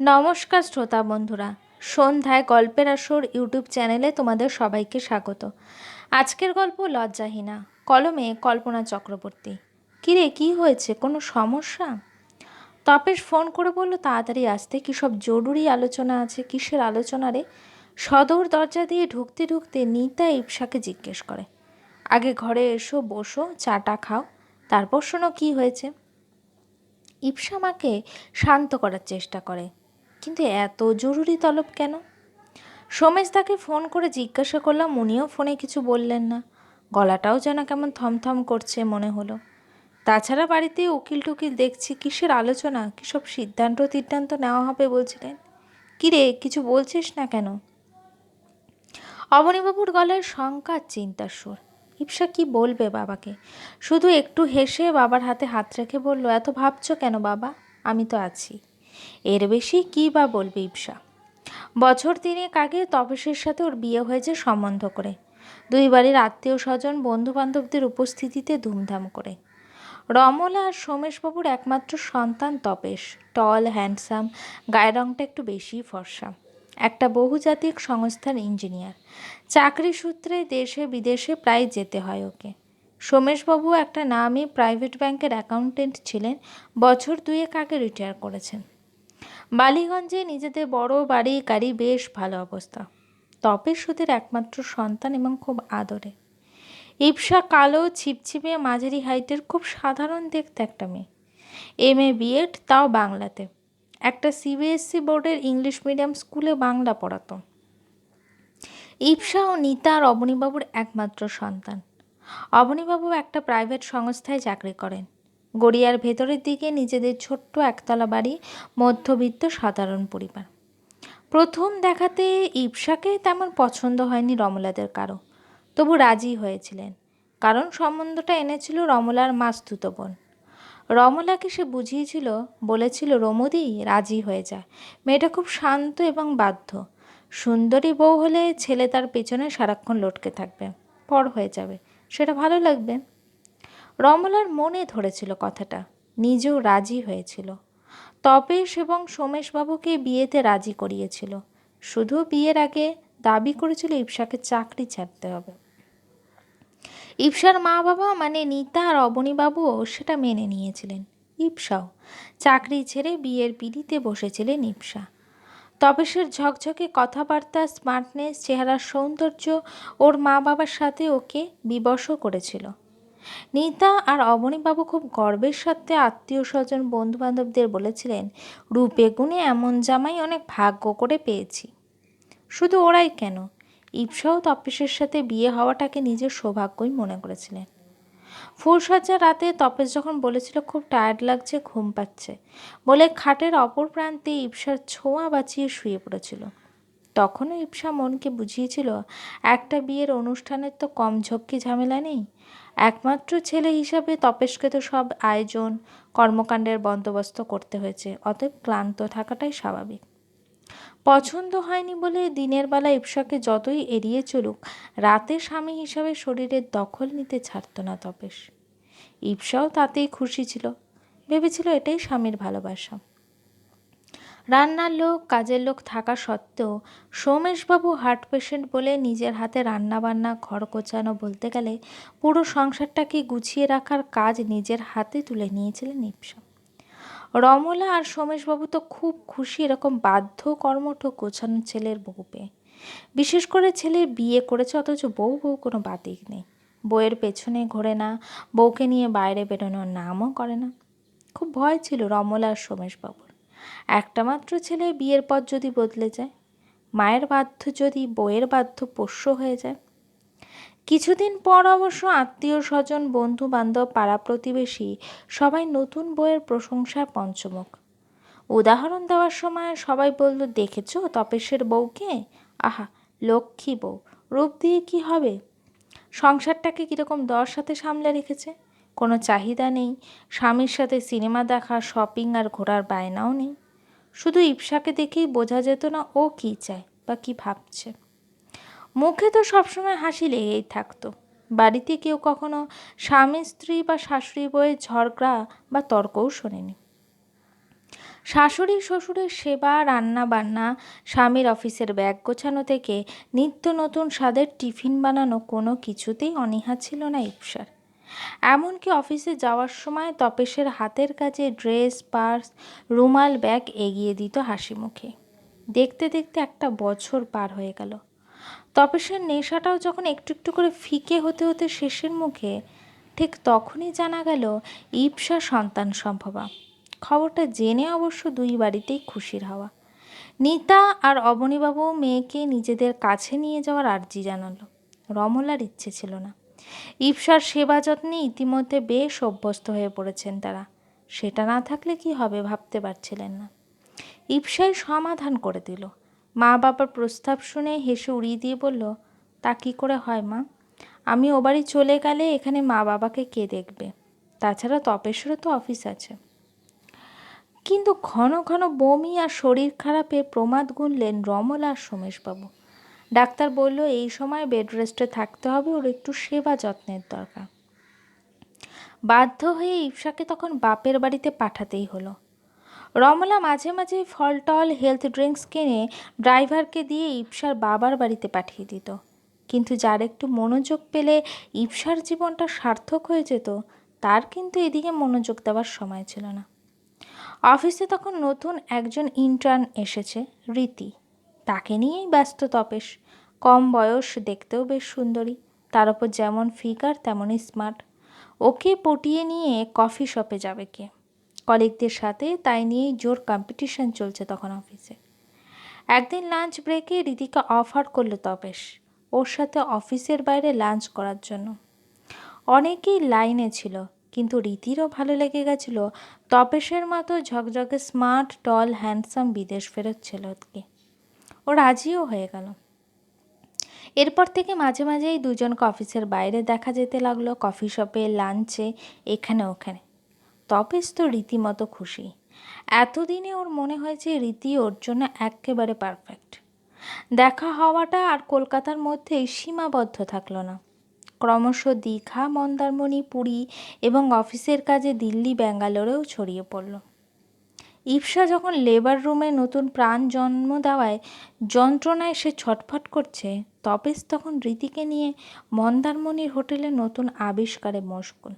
নমস্কার শ্রোতা বন্ধুরা। সন্ধ্যায় গল্পের আসর ইউটিউব চ্যানেলে তোমাদের সবাইকে স্বাগত। আজকের গল্প লজ্জাহীনা, কলমে কল্পনা চক্রবর্তী। কিরে, কি হয়েছে? কোনো সমস্যা? তপেশ ফোন করে বলল, তাড়াতাড়ি আসতে। কী সব জরুরি আলোচনা আছে? কিসের আলোচনা রে? সদর দরজা দিয়ে ঢুকতে ঢুকতে নিতা ইপসাকে জিজ্ঞেস করে। আগে ঘরে এসো, বসো, চাটা খাও। তারপর শোনো কী হয়েছে। ইপসা মাকে শান্ত করার চেষ্টা করে। কিন্তু এত জরুরি তলব কেন? সোমেশ তাকে ফোন করে জিজ্ঞাসা করলাম, উনিও ফোনে কিছু বললেন না। গলাটাও যেন কেমন থমথম করছে মনে হলো। তাছাড়া বাড়িতে উকিল টুকিল দেখছি, কিসের আলোচনা কিসব সিদ্ধান্ত তিদ্ধান্ত নেওয়া হবে বলছিলেন। কিরে কিছু বলছিস না কেন? অবনীবাবুর গলায় শঙ্কা, চিন্তার সুর। ইপসা কি বলবে বাবাকে? শুধু একটু হেসে বাবার হাতে হাত রেখে বলল, এত ভাবছ কেন বাবা? আমি তো আছি। এর বেশি কী বা বলবে ইপসা বছর তিনেক আগে তপসের সাথে ওর বিয়ে হয়েছে সম্বন্ধ করে। দুই বাড়ির আত্মীয় স্বজন বন্ধু বান্ধবদের উপস্থিতিতে ধুমধাম করে। রমলা আর সোমেশবাবুর একমাত্র সন্তান তপেশ। টল, হ্যান্ডসাম, গায়ের রঙটা একটু বেশি ফর্সা। একটা বহুজাতিক সংস্থার ইঞ্জিনিয়ার। চাকরি সূত্রে দেশে বিদেশে প্রায় যেতে হয় ওকে। সোমেশবাবু একটা নামে প্রাইভেট ব্যাংকের অ্যাকাউন্টেন্ট ছিলেন, বছর দুয়েক আগে রিটায়ার করেছেন। বালিগঞ্জে নিজেদের বড় বাড়ি, গাড়ি বেশ ভালো অবস্থা। তপের সুদের একমাত্র সন্তান এবং খুব আদরে। ইপসা কালো, ছিপছিপে মাঝারি হাইটের খুব সাধারণ দেখতে একটা মেয়ে। এম এ বিএড তাও বাংলাতে। একটা সিবিএসসি বোর্ডের ইংলিশ মিডিয়াম স্কুলে বাংলা পড়াতো। ইপসা ও নিতা আর অবনীবাবুর একমাত্র সন্তান। অবনীবাবু একটা প্রাইভেট সংস্থায় চাকরি করেন। গড়িয়ার ভেতরের দিকে নিজেদের ছোট্ট একতলা বাড়ি, মধ্যবিত্ত সাধারণ পরিবার। প্রথম দেখাতে ইপসাকে তেমন পছন্দ হয়নি রমলাদের কারও। তবু রাজি হয়েছিলেন, কারণ সম্বন্ধটা এনেছিল রমলার মাস্তুত বোন। রমলাকে সে বুঝিয়েছিল, বলেছিল, রমদি, রাজি হয়ে যায় মেয়েটা খুব শান্ত এবং বাধ্য। সুন্দরী বউ হলে ছেলে তার পেছনে সারাক্ষণ লটকে থাকবে। পর হয়ে যাবে। সেটা ভালো লাগবে। রমলার মনে ধরেছিল কথাটা, নিজেও রাজি হয়েছিল। তপেশ এবং সোমেশবাবুকে বিয়েতে রাজি করিয়েছিল। শুধু বিয়ের আগে দাবি করেছিল ইপসাকে চাকরি ছাড়তে হবে। ইপসার মা বাবা মানে নিতা আর অবনীবাবুও সেটা মেনে নিয়েছিলেন। ইপসাও চাকরি ছেড়ে বিয়ের পিড়িতে বসেছিলেন ইপসা তপেশের ঝকঝকে কথাবার্তা, স্মার্টনেস, চেহারার সৌন্দর্য ওর মা বাবার সাথে ওকে বিবশ করেছিল। নিতা আর অবনীবাবু খুব গর্বের সাথে আত্মীয় স্বজন, বন্ধুবান্ধবদের বলেছিলেন, রূপে, গুণে এমন জামাই অনেক ভাগ্য করে পেয়েছি। শুধু ওরাই কেন? ইপসাও তপেশের সাথে বিয়ে হওয়াটাকে নিজের সৌভাগ্যই মনে করেছিলেন। ফুলসজ্জা রাতে তপেশ যখন বলেছিল, খুব টায়ার্ড লাগছে, ঘুম পাচ্ছে। বলে খাটের অপর প্রান্তে ইপসার ছোঁয়া বাঁচিয়ে শুয়ে পড়েছিল। তখনও ইপসা মনকে বুঝিয়েছিল, একটা বিয়ের অনুষ্ঠানের তো কম ঝক্কি ঝামেলা নেই। একমাত্র ছেলে হিসাবে তপেশকে তো সব আয়োজন, কর্মকাণ্ডের বন্দোবস্ত করতে হয়েছে, অতএব ক্লান্ত থাকাটাই স্বাভাবিক। পছন্দ হয়নি বলে দিনের বেলা ইপসাকে যতই এড়িয়ে চলুক, রাতে স্বামী হিসাবে শরীরের দখল নিতে ছাড়ত না তপেশ ইপসাও তাতেই খুশি ছিল। ভেবেছিল এটাই স্বামীর ভালোবাসা। রান্নার লোক, কাজের লোক থাকা সত্ত্বেও সোমেশবাবু হার্ট পেশেন্ট বলে নিজের হাতে রান্নাবান্না ঘর গোছানো বলতে গেলে পুরো সংসারটাকে গুছিয়ে রাখার কাজ নিজের হাতে তুলে নিয়েছিলেন ইপসা। রমলা আর সোমেশবাবু তো খুব খুশি এরকম বাধ্য কর্মঠ গোছানো ছেলের বউ পেয়ে। বিশেষ করে ছেলে বিয়ে করেছে, অথচ বউ বউ কোনো বাতিক নেই। বউয়ের পেছনে ঘোরে না, বউকে নিয়ে বাইরে বেরোনোর নামও করে না। খুব ভয় ছিল রমলা আর সোমেশবাবুর। একটা মাত্র ছেলে বিয়ের পর যদি বদলে যায়, মায়ের বাধ্য যদি বইয়ের বাধ্য পোষ্য হয়ে যায়। কিছুদিন পর অবশ্য আত্মীয় স্বজন বন্ধু বান্ধব পাড়া প্রতিবেশী সবাই নতুন বইয়ের প্রশংসার পঞ্চমুখ। উদাহরণ দেওয়ার সময় সবাই বলল, দেখেছ তপেশের বউকে? আহা, লক্ষ্মী বউ। রূপ দিয়ে কি হবে? সংসারটাকে কীরকম দর সাথে সামলে রেখেছে? কোনো চাহিদা নেই, স্বামীর সাথে সিনেমা দেখা, শপিং আর ঘোরার বায়নাও নেই। শুধু ইপসাকে দেখেই বোঝা যেত না ও কী চায় বা কী ভাবছে। মুখে তো সবসময় হাসি লেগেই থাকতো। বাড়িতে কেউ কখনো স্বামী, স্ত্রী বা শাশুড়ি বইয়ের ঝগড়া বা তর্কও শোনেনি। শাশুড়ি শ্বশুরের সেবা রান্না বান্না স্বামীর অফিসের ব্যাগ গোছানো থেকে নিত্য নতুন স্বাদের টিফিন বানানো কোনো কিছুতেই অনীহা ছিল না ইপসার। এমনকি অফিসে যাওয়ার সময় তপেশের হাতের কাছে ড্রেস, পার্স, রুমাল, ব্যাগ এগিয়ে দিত হাসি মুখে। দেখতে দেখতে একটা বছর পার হয়ে গেল। তপেশের নেশাটাও যখন একটু একটু করে ফিকে হতে হতে শেষের মুখে, ঠিক তখনই জানা গেল ইপসা সন্তান সম্ভবা। খবরটা জেনে অবশ্য দুই বাড়িতেই খুশির হওয়া। নিতা আর অবনীবাবু মেয়েকে নিজেদের কাছে নিয়ে যাওয়ার আর্জি জানালো। রমলার ইচ্ছে ছিল না। ইপসার সেবা যত্নে ইতিমধ্যে বেশ অভ্যস্ত হয়ে পড়েছেন তারা। সেটা না থাকলে কি হবে ভাবতে পারছিলেন না। ইপসাই সমাধান করে দিল। মা বাবার প্রস্তাব শুনে হেসে উড়িয়ে দিয়ে বলল, তা কী করে হয় মা? আমি ও বাড়ি চলে গেলে এখানে মা বাবাকে কে দেখবে? তাছাড়া তপেশ্বরও তো অফিস আছে। কিন্তু ঘন ঘন বমি আর শরীর খারাপে প্রমাদ গুনলেন রমলা আর সোমেশবাবু। ডাক্তার বলল, এই সময় বেড রেস্টে থাকতে হবে, ওর একটু সেবা যত্নের দরকার। বাধ্য হয়ে ইপসাকে তখন বাপের বাড়িতে পাঠাতেই হলো। রমলা মাঝে মাঝে ফলটল হেলথ ড্রিঙ্কস কিনে ড্রাইভারকে দিয়ে ইপসার বাবার বাড়িতে পাঠিয়ে দিত। কিন্তু যার একটু মনোযোগ পেলে ইপসার জীবনটা সার্থক হয়ে যেত, তার কিন্তু এদিকে মনোযোগ দেওয়ার সময় ছিল না। অফিসে তখন নতুন একজন ইন্টার্ন এসেছে, রীতি। তাকে নিয়েই ব্যস্ত তপেশ। কম বয়স, দেখতেও বেশ সুন্দরী। তার ওপর যেমন ফিগার তেমনই স্মার্ট। ওকে পটিয়ে নিয়ে কফি শপে যাবে কে? কলিগদের সাথে তাই নিয়েই জোর কম্পিটিশন চলছে তখন অফিসে একদিন লাঞ্চ ব্রেকে রীতিকা অফার করল তপেশ, ওর সাথে অফিসের বাইরে লাঞ্চ করার জন্য। অনেকেই লাইনে ছিল, কিন্তু রীতিরও ভালো লেগে গেছিল। তপেশের মতো ঝকঝকে স্মার্ট টল হ্যান্ডসাম বিদেশ ফেরত ছিল ছেলেকে ও রাজিও হয়ে গেল। এরপর থেকে মাঝে মাঝেই দুজনকে অফিসের বাইরে দেখা যেতে লাগল, কফি শপে, লাঞ্চে, এখানে ওখানে। তপেশ তো রীতিমতো খুশি। এতদিনে ওর মনে হয়েছে রীতি ওর জন্য একেবারে পারফেক্ট দেখা হওয়াটা আর কলকাতার মধ্যেই সীমাবদ্ধ থাকল না। ক্রমশ দীঘা, মন্দারমণি, পুরী এবং অফিসের কাজে দিল্লি, ব্যাঙ্গালোরেও ছড়িয়ে পড়ল। ইপসা যখন লেবার রুমে নতুন প্রাণ জন্ম দেওয়ায় যন্ত্রণায় সে ছটফট করছে, তপেশ তখন রীতিকে নিয়ে মন্দারমণির হোটেলে নতুন আবিষ্কারে মশগুল।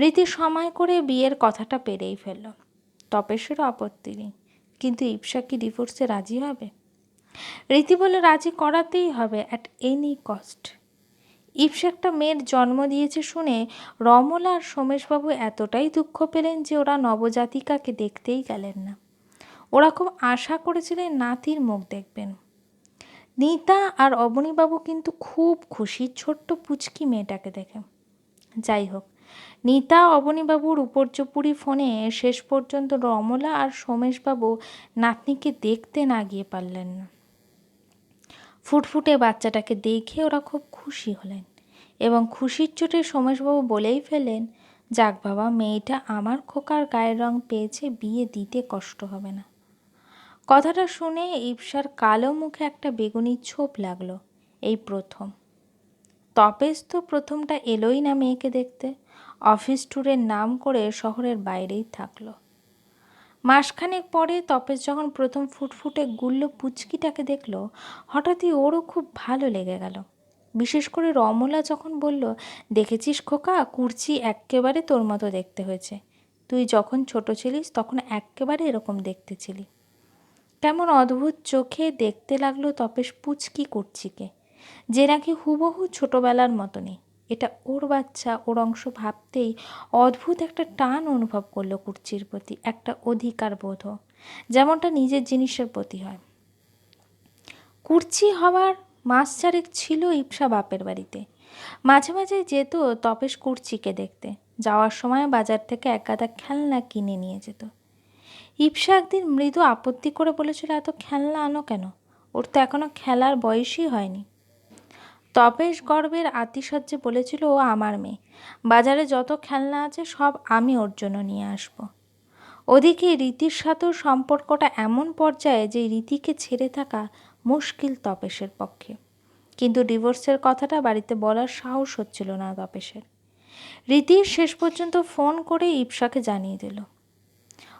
রীতি সময় করে বিয়ের কথাটা পেরেই ফেলল। তপেশেরও আপত্তি নেই, কিন্তু ইপসা কি ডিভোর্সে রাজি হবে? রীতি বলে রাজি করাতেই হবে অ্যাট এনি কস্ট ইপসা একটা মেয়ের জন্ম দিয়েছে শুনে রমলা আর সোমেশবাবু এতটাই দুঃখ পেলেন যে ওরা নবজাতিকাকে দেখতেই গেলেন না। ওরা খুব আশা করেছিলেন নাতির মুখ দেখবেন। নিতা আর অবনীবাবু কিন্তু খুব খুশি ছোট্ট পুচকি মেয়েটাকে দেখে। যাই হোক, নিতা, অবনীবাবুর উপর্যপুরি ফোনে শেষ পর্যন্ত রমলা আর সোমেশবাবু নাতনিকে দেখতে না গিয়ে পারলেন না। ফুটফুটে বাচ্চাটাকে দেখে ওরা খুব খুশি হলেন এবং খুশির চোটে সোমেশবাবু বলেই ফেলেন যাক বাবা, মেয়েটা আমার খোকার গায়ের রং পেয়েছে, বিয়ে দিতে কষ্ট হবে না। কথাটা শুনে ইপসার কালো মুখে একটা বেগুনি ছোপ লাগল, এই প্রথম। তপেশ তো প্রথমটা এলোই না মেয়েকে দেখতে, অফিস ট্যুরের নাম করে শহরের বাইরেই থাকল। মাসখানেক পরে তপেশ যখন প্রথম ফুটফুটে গুল্ল পুচকিটাকে দেখল, হঠাৎই ওরও খুব ভালো লেগে গেল। বিশেষ করে রমলা যখন বলল, দেখেছিস খোকা, কুর্চি এক্কেবারে তোর মতো দেখতে হয়েছে। তুই যখন ছোট ছিলিস, তখন এক্কেবারে এরকম দেখতে ছিলি। কেমন অদ্ভুত চোখে দেখতে লাগল তপেশ পুচকি কুর্চিকে। যে নাকি হুবহু ছোটোবেলার মতনই। এটা ওর বাচ্চা, ওর অংশ ভাবতেই অদ্ভুত একটা টান অনুভব করল কুর্চির প্রতি, একটা অধিকার বোধ, যেমনটা নিজের জিনিসের প্রতি হয়। কুর্চি হওয়ার মাস চারেক ছিল ইপসা বাপের বাড়িতে। মাঝে মাঝে যেত তপেশ কুর্চিকে দেখতে, যাওয়ার সময় বাজার থেকে এক গাদা খেলনা কিনে নিয়ে যেত। ইপসা একদিন মৃদু আপত্তি করে বলেছিল, এত খেলনা আনো কেন? ওর তো এখনও খেলার বয়সই হয়নি। তপেশ গর্বের আতিশয্যে বলেছিল, ও আমার মেয়ে। বাজারে যত খেলনা আছে, সব আমি ওর জন্য নিয়ে আসব। ওদিকে রীতির সাথেও সম্পর্কটা এমন পর্যায়ে যে রীতিকে ছেড়ে থাকা মুশকিল তপেশের পক্ষে। কিন্তু ডিভোর্সের কথাটা বাড়িতে বলার সাহস হচ্ছিল না তপেশের। রীতির শেষ পর্যন্ত ফোন করে ইপসাকে জানিয়ে দিল।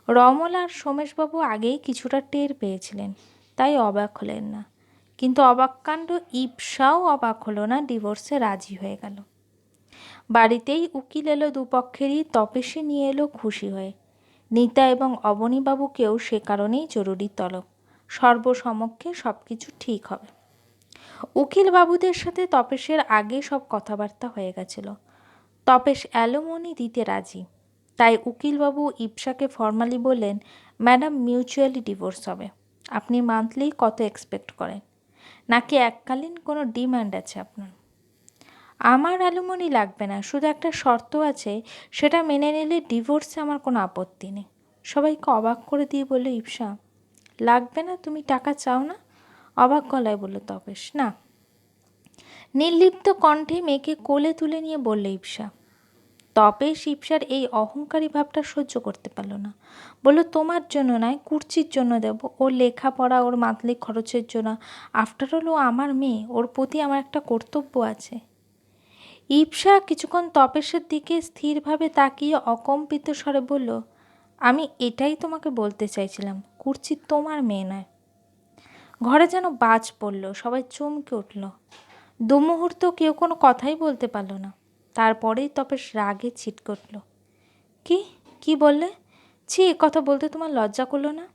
রমল আর সোমেশবাবু আগেই কিছুটা টের পেয়েছিলেন, তাই অবাক হলেন না। কিন্তু অবাক কাণ্ড ইপসাও অবাক হলো না, ডিভোর্সে রাজি হয়ে গেল। বাড়িতেই উকিল এলো দুপক্ষেরই তপেশে নিয়ে এলো খুশি হয়ে। নিতা এবং অবনীবাবুকেও সে কারণেই জরুরি তলব। সর্বসমক্ষে সব কিছু ঠিক হবে। উকিল বাবুদের সাথে তপেশের আগে সব কথাবার্তা হয়ে গেছিল। তপেশ অ্যালোমনি দিতে রাজি। তাই উকিলবাবু ইপসাকে ফর্মালি বললেন, ম্যাডাম, মিউচুয়ালি ডিভোর্স হবে। আপনি মান্থলি কত এক্সপেক্ট করেন? নাকি এককালীন কোনো ডিমান্ড আছে আপনার? আমার অ্যালুমনি লাগবে না, শুধু একটা শর্ত আছে, সেটা মেনে নিলে ডিভোর্সে আমার কোনো আপত্তি নেই। সবাইকে অবাক করে দিয়ে বলল ইপসা লাগবে না, তুমি টাকা চাও না? অবাক গলায় বলল, তপেশ, না। নির্লিপ্ত কণ্ঠে মেয়েকে কোলে তুলে নিয়ে বললে ইপসা তপেশ ইপসার এই অহংকারী ভাবটা সহ্য করতে পারল না। বলল, তোমার জন্য নয়, কুর্চির জন্য দেব। ওর লেখাপড়া, ওর মান্থলি খরচের জন্য। আফটার অল ও আমার মেয়ে। ওর প্রতি আমার একটা কর্তব্য আছে। ইপসা কিছুক্ষণ তপেশের দিকে স্থিরভাবে তাকিয়ে অকম্পিত স্বরে বলল, আমি এটাই তোমাকে বলতে চাইছিলাম, কুর্চি তোমার মেয়ে নয়। ঘরে যেন বাজ পড়ল, সবাই চমকে উঠল। দু মুহূর্ত কেউ কোনো কথাই বলতে পারল না। তারপরেই তপেশ রাগে ছিটকে উঠল কি? কি বললে? ছি, এ কথা বলতে তোমার লজ্জা করল না?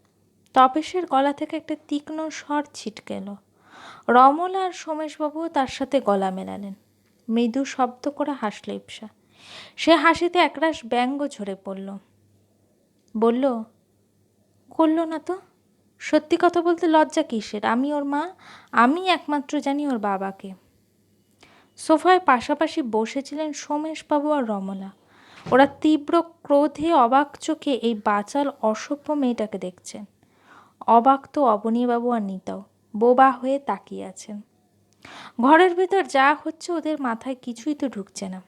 তপেশের গলা থেকে একটা তীক্ষ্ণ স্বর ছিটকে এলো। রমল আর সোমেশবাবু তার সাথে গলা মেলালেন। মৃদু শব্দ করে হাসল ইপসা সে হাসিতে একরাশ ব্যঙ্গ ঝরে পড়ল। বলল, করল না তো? সত্যি কথা বলতে লজ্জা কিসের? আমি ওর মা, আমি একমাত্র জানি ওর বাবাকে। সোফায় পাশাপাশি বসেছিলেন সোমেশবাবু আর রমলা ওরা তীব্র ক্রোধে অবাক চোখে এই বাচাল, অসভ্য মেয়েটাকে দেখছেন। অবাক তো অবনীবাবু আর নিতাও, বোবা হয়ে তাকিয়ে আছেন। ঘরের ভেতর যা হচ্ছে ওদের মাথায় কিছুই তো ঢুকছে না।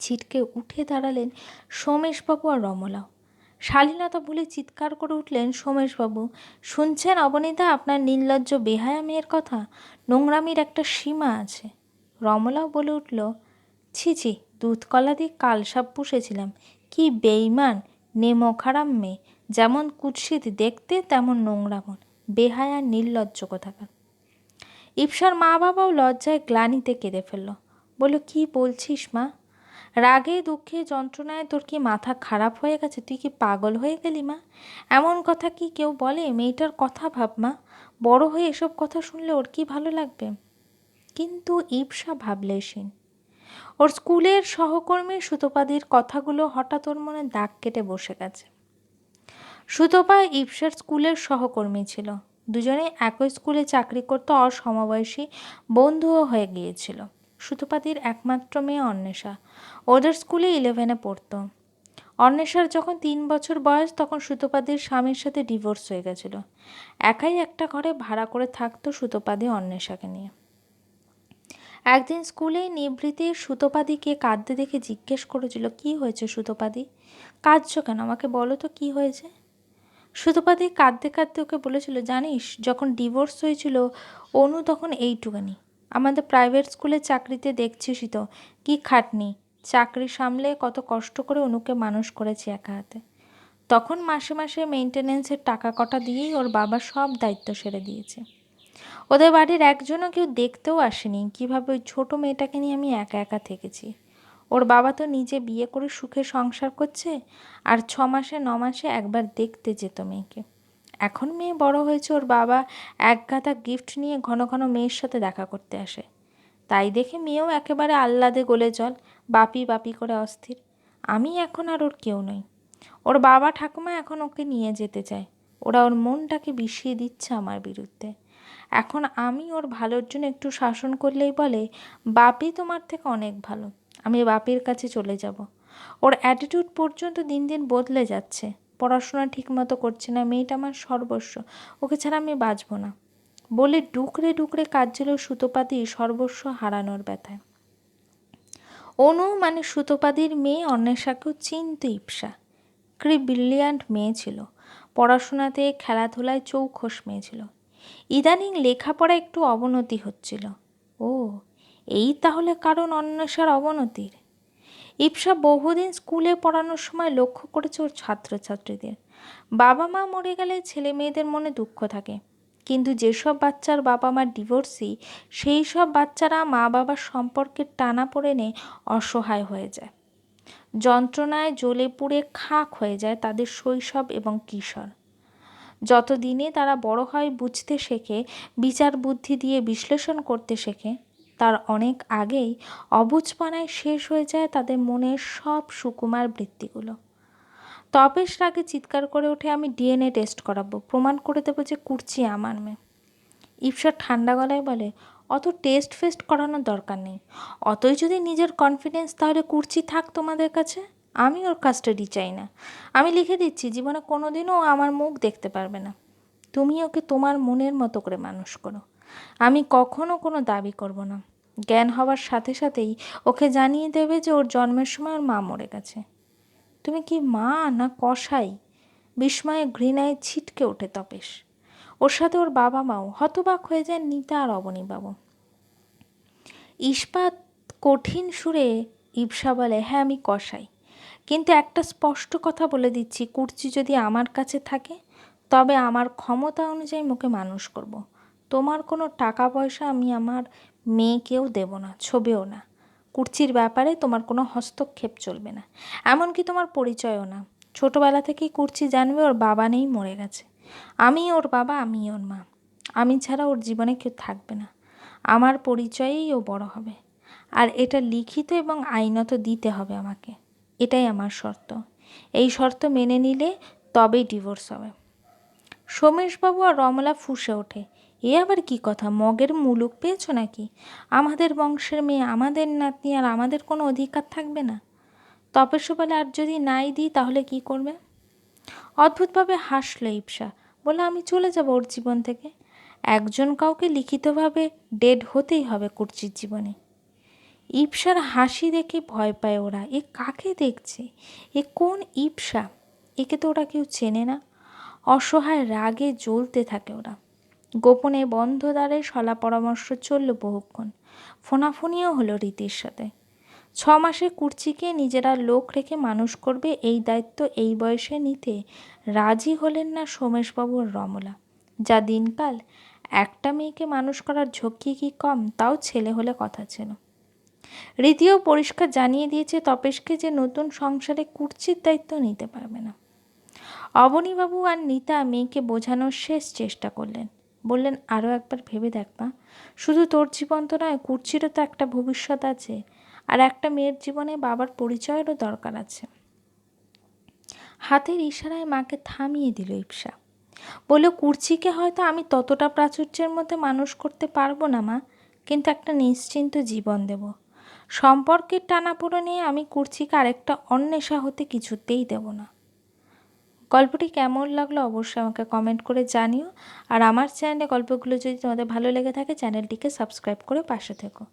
ছিটকে উঠে দাঁড়ালেন সোমেশবাবু আর রমলাও শালীনতা বলে চিৎকার করে উঠলেন সোমেশবাবু, শুনছেন অবনীতা, আপনার নির্লজ্জ বেহায়া মেয়ের কথা? নোংরামির একটা সীমা আছে। রমলাও বলে উঠল, ছি ছি, দুধকলা দিয়ে কালসাপ পুষেছিলাম। কি বেইমান নেমো খারাম মেয়ে। যেমন কুৎসিত দেখতে, তেমন নোংরা মন। বেহায়া নির্লজ্জ কোথাকার? ইপসার মা বাবাও লজ্জায় গ্লানিতে কেঁদে ফেলল, বলল, কি বলছিস মা? রাগে, দুঃখে, যন্ত্রণায় তোর কি মাথা খারাপ হয়ে গেছে? তুই কি পাগল হয়ে গেলি মা? এমন কথা কি কেউ বলে? মেয়েটার কথা ভাব মা। বড় হয়ে এসব কথা শুনলে ওর কি ভালো লাগবে? কিন্তু ইপসা ভাবলেশীন ওর স্কুলের সহকর্মী সুতোপাদির কথাগুলো হঠাৎ ওর মনে দাগ কেটে বসে গেছে। সুতোপা ইপসার স্কুলের সহকর্মী ছিল। দুজনে একই স্কুলে চাকরি করতো অসমবয়সী বন্ধুও হয়ে গিয়েছিল। সুতোপাদির একমাত্র মেয়ে অন্বেষা। ওদের স্কুলে ইলেভেনে পড়তো। অন্বেষার যখন তিন বছর বয়স তখন সুতোপাদির স্বামীর সাথে ডিভোর্স হয়ে গেছিল। একাই একটা ঘরে ভাড়া করে থাকতো সুতোপাদি অন্বেষাকে নিয়ে। একদিন স্কুলে নিবৃত্তির সুতোপাদিকে কাঁদতে দেখে জিজ্ঞেস করেছিল, কি হয়েছে সুতোপাদি? কাঁদছো কেন? আমাকে বলো তো কি হয়েছে? সুতোপাদি কাঁদতে কাঁদতে ওকে বলেছিল, জানিস, যখন ডিভোর্স হয়েছিল, অনু তখন এইটুকানি। আমাদের প্রাইভেট স্কুলে চাকরিতে দেখছিসই তো, কী খাটনি? চাকরি সামলে কত কষ্ট করে অনুকে মানুষ করেছি একা হাতে। তখন মাসে মাসে মেনটেনেন্সের টাকা কটা দিয়েই ওর বাবা সব দায়িত্ব সেরে দিয়েছে। ওদের বাড়ির একজনও কেউ দেখতেও আসেনি। কীভাবে ওই ছোটো মেয়েটাকে নিয়ে আমি একা একা থেকেছি? ওর বাবা তো নিজে বিয়ে করে সুখে সংসার করছে আর ছ মাসে, ন মাসে একবার দেখতে যেত মেয়েকে। এখন মেয়ে বড় হয়েছে, ওর বাবা এক গাদা গিফট নিয়ে ঘন ঘন মেয়ের সাথে দেখা করতে আসে। তাই দেখে মেয়েও একেবারে আহ্লাদে গলে জল, বাপি বাপি করে অস্থির। আমি এখন আর ওর কেউ নই। ওর বাবা ঠাকুমা এখন ওকে নিয়ে যেতে চায়। ওরা ওর মনটাকে বিষিয়ে দিচ্ছে আমার বিরুদ্ধে। এখন আমি ওর ভালোর জন্য একটু শাসন করলেই বলে বাপি তোমার থেকে অনেক ভালো, আমি বাপির কাছে চলে যাব। ওর অ্যাটিটিউড পর্যন্ত দিন দিন বদলে যাচ্ছে। পড়াশোনা ঠিকমতো করছে না, মেয়েটা আমার সর্বস্ব, ওকে ছাড়া আমি বাঁচব না। বলে ডুকরে ডুকরে কাঁদছিল সুতোপাতি সর্বস্ব হারানোর ব্যথায়। অনু মানে সুতোপাদির মেয়ে অন্বেষাকেও চিনত ইপসা ক্রি ব্রিলিয়ান্ট মেয়ে ছিল। পড়াশোনাতে খেলাধুলায় চৌখস মেয়ে ছিল। ইদানিং লেখাপড়া একটু অবনতি হচ্ছিল। ও, এই তাহলে কারণ অন্বেষার অবনতির? ইপসা বহুদিন স্কুলে পড়ানোর সময় লক্ষ্য করেছে ওর ছাত্রছাত্রীদের। বাবা মা মরে গেলে ছেলে মেয়েদের মনে দুঃখ থাকে। কিন্তু যেসব বাচ্চার বাবা মা ডিভোর্সি, সেই সব বাচ্চারা মা বাবার সম্পর্কের টানা পড়েনে অসহায় হয়ে যায়। যন্ত্রণায় জ্বলে পুড়ে খাক হয়ে যায় তাদের শৈশব এবং কিশোর। যত দিনে তারা বড় হয় বুঝতে শেখে, বিচার বুদ্ধি দিয়ে বিশ্লেষণ করতে শেখে, তার অনেক আগেই অবুঝপনায় শেষ হয়ে যায় তাদের মনের সব সুকুমার বৃত্তিগুলো। তপেশ রাগে চিৎকার করে ওঠে, আমি ডিএনএ টেস্ট করাবো, প্রমাণ করে দেবো যে কুর্চি আমার মেয়ে। ইপসা ঠান্ডা গলায় বলে, অত টেস্ট ফেস্ট করানোর দরকার নেই। অতই যদি নিজের কনফিডেন্স তাহলে কুর্চি থাক তোমাদের কাছে? আমি ওর কাস্টাডি চাই না। আমি লিখে দিচ্ছি, জীবনে কোনো দিনও আমার মুখ দেখতে পারবে না। তুমি ওকে তোমার মনের মতো করে মানুষ করো। আমি কখনো কোনো দাবি করব না। জ্ঞান হওয়ার সাথে সাথেই ওকে জানিয়ে দেবে যে ওর জন্মের সময় ওর মা মরে গেছে। তুমি কি মা না কষাই বিস্ময়ে ঘৃণায় ছিটকে ওঠে তপেশ। ওর সাথে ওর বাবা মাও হতবাক হয়ে যায় নিতা আর অবনীবাবু। ইস্পাত কঠিন সুরে ইপসা বলে হ্যাঁ আমি কষাই কিন্তু একটা স্পষ্ট কথা বলে দিচ্ছি, কুর্চি যদি আমার কাছে থাকে, তবে আমার ক্ষমতা অনুযায়ী মুখে মানুষ করব। তোমার কোনো টাকা পয়সা আমি আমার মেয়েকেও দেব না, ছবিও না। কুর্চির ব্যাপারে তোমার কোনো হস্তক্ষেপ চলবে না। এমনকি তোমার পরিচয়ও না। ছোটোবেলা থেকেই কুর্চি জানবে ওর বাবা নেই, মরে গেছে। আমি ওর বাবা, আমি ওর মা। আমি ছাড়া ওর জীবনে কেউ থাকবে না। আমার পরিচয়েই ও বড় হবে। আর এটা লিখিত এবং আইনত দিতে হবে আমাকে। এটাই আমার শর্ত। এই শর্ত মেনে নিলে তবেই ডিভোর্স হবে। সোমেশবাবু আর রমলা ফুসে ওঠে। এ আবার কি কথা? মগের মুলুক পেয়েছ নাকি? আমাদের বংশের মেয়ে, আমাদের নাতনি আর আমাদের কোনো অধিকার থাকবে না। তপস্য বলে, আর যদি নাই দিই, তাহলে কি করবে? অদ্ভুতভাবে হাসলো ইপসা বলে আমি চলে যাব ওর জীবন থেকে। একজন কাউকে লিখিতভাবে ডেড হতেই হবে কুর্চির জীবনে। ইপসার হাসি দেখে ভয় পায় ওরা। এ কাকে দেখছে? এ কোন ইপসা? একে তো ওরা কেউ চেনে না। অসহায় রাগে জ্বলতে থাকে ওরা। গোপনে বন্ধ দ্বারে সলা পরামর্শ চলল বহুক্ষণ। ফোনাফুনিও হলো রীতির সাথে। ছ মাসে কুর্চিকে নিজেরা লোক রেখে মানুষ করবে এই দায়িত্ব এই বয়সে নিতে রাজি হলেন না সোমেশবাবু রমলা। যা দিনকাল, একটা মেয়েকে মানুষ করার ঝক্কি কি কম? তাও ছেলে হলে কথা ছিল। রীতিও পরিষ্কার জানিয়ে দিয়েছে তপেশকে যে নতুন সংসারে কুর্চির দায়িত্ব নিতে পারবে না। অবনীবাবু আর নিতা মেয়েকে বোঝানোর শেষ চেষ্টা করলেন। বললেন আরও একবার ভেবে দেখ দেখবা শুধু তোর জীবন তো নয় কুর্চিরও তো একটা ভবিষ্যৎ আছে। আর একটা মেয়ের জীবনে বাবার পরিচয়েরও দরকার আছে। হাতের ইশারায় মাকে থামিয়ে দিল ইপসা বলে কুর্চিকে হয়তো আমি ততটা প্রাচুর্যের মধ্যে মানুষ করতে পারব না মা, কিন্তু একটা নিশ্চিন্ত জীবন দেব। সম্পর্কের টানাপোড়েনে আমি কুর্চিকে আরেকটা অন্বেষা হতে কিছুতেই দেব না। গল্পটি কেমন লাগল অবশ্যই আমাকে কমেন্ট করে জানিও। আর আমার চ্যানেলে গল্পগুলো যদি তোমাদের ভালো লেগে থাকে চ্যানেলটিকে সাবস্ক্রাইব করে পাশে থেকো।